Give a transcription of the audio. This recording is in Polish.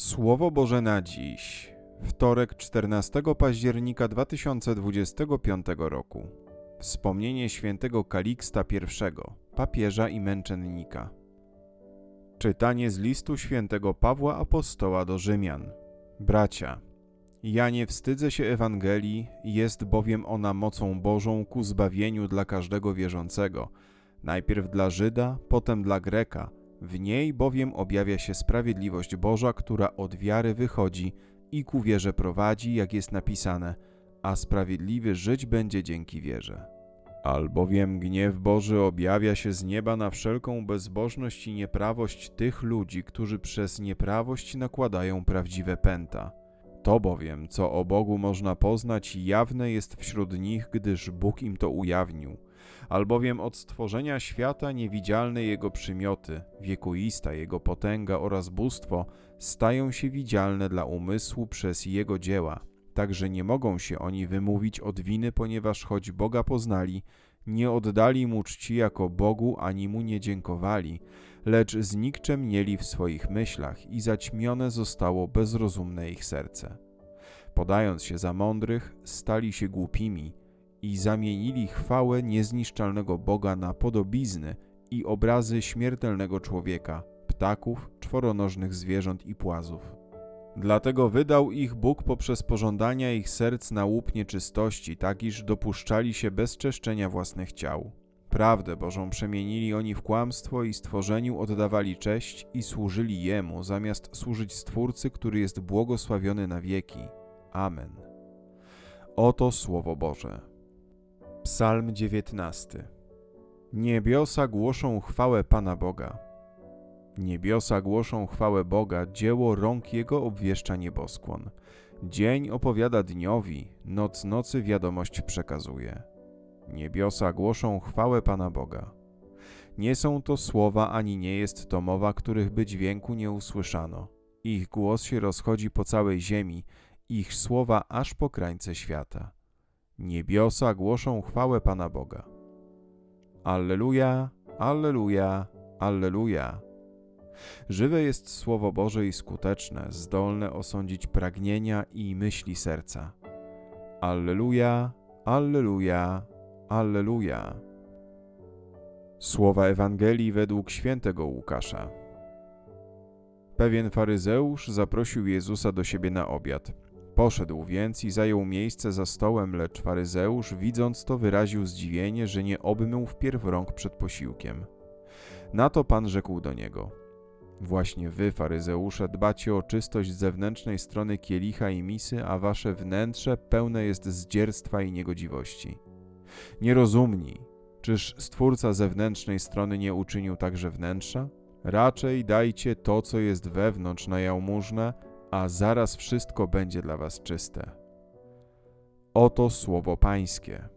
Słowo Boże na dziś, wtorek 14 października 2025 roku. Wspomnienie świętego Kaliksta I, papieża i męczennika. Czytanie z listu świętego Pawła Apostoła do Rzymian. Bracia, ja nie wstydzę się Ewangelii, jest bowiem ona mocą Bożą ku zbawieniu dla każdego wierzącego, najpierw dla Żyda, potem dla Greka. W niej bowiem objawia się sprawiedliwość Boża, która od wiary wychodzi i ku wierze prowadzi, jak jest napisane, a sprawiedliwy żyć będzie dzięki wierze. Albowiem gniew Boży objawia się z nieba na wszelką bezbożność i nieprawość tych ludzi, którzy przez nieprawość nakładają prawdziwe pęta. To bowiem, co o Bogu można poznać, jawne jest wśród nich, gdyż Bóg im to ujawnił. Albowiem od stworzenia świata niewidzialne Jego przymioty, wiekuista Jego potęga oraz bóstwo stają się widzialne dla umysłu przez Jego dzieła. Także nie mogą się oni wymówić od winy, ponieważ choć Boga poznali, nie oddali Mu czci jako Bogu, ani Mu nie dziękowali, lecz znikczemnieli w swoich myślach i zaćmione zostało bezrozumne ich serce. Podając się za mądrych, stali się głupimi i zamienili chwałę niezniszczalnego Boga na podobizny i obrazy śmiertelnego człowieka, ptaków, czworonożnych zwierząt i płazów. Dlatego wydał ich Bóg poprzez pożądania ich serc na łup nieczystości, tak iż dopuszczali się bezczeszczenia własnych ciał. Prawdę Bożą przemienili oni w kłamstwo i stworzeniu oddawali cześć i służyli Jemu, zamiast służyć Stwórcy, który jest błogosławiony na wieki. Amen. Oto Słowo Boże. Psalm 19 Niebiosa głoszą chwałę Pana Boga. Niebiosa głoszą chwałę Boga, dzieło rąk Jego obwieszcza nieboskłon. Dzień opowiada dniowi, noc nocy wiadomość przekazuje. Niebiosa głoszą chwałę Pana Boga. Nie są to słowa, ani nie jest to mowa, których by dźwięku nie usłyszano. Ich głos się rozchodzi po całej ziemi, ich słowa aż po krańce świata. Niebiosa głoszą chwałę Pana Boga. Alleluja, Alleluja, Alleluja. Żywe jest Słowo Boże i skuteczne, zdolne osądzić pragnienia i myśli serca. Alleluja, Alleluja, Alleluja. Słowa Ewangelii według świętego Łukasza. Pewien faryzeusz zaprosił Jezusa do siebie na obiad. Poszedł więc i zajął miejsce za stołem, lecz faryzeusz, widząc to, wyraził zdziwienie, że nie obmył wpierw rąk przed posiłkiem. Na to Pan rzekł do niego: Właśnie wy, faryzeusze, dbacie o czystość zewnętrznej strony kielicha i misy, a wasze wnętrze pełne jest zdzierstwa i niegodziwości. Nierozumni, czyż Stwórca zewnętrznej strony nie uczynił także wnętrza? Raczej dajcie to, co jest wewnątrz na jałmużnę, a zaraz wszystko będzie dla was czyste. Oto słowo Pańskie.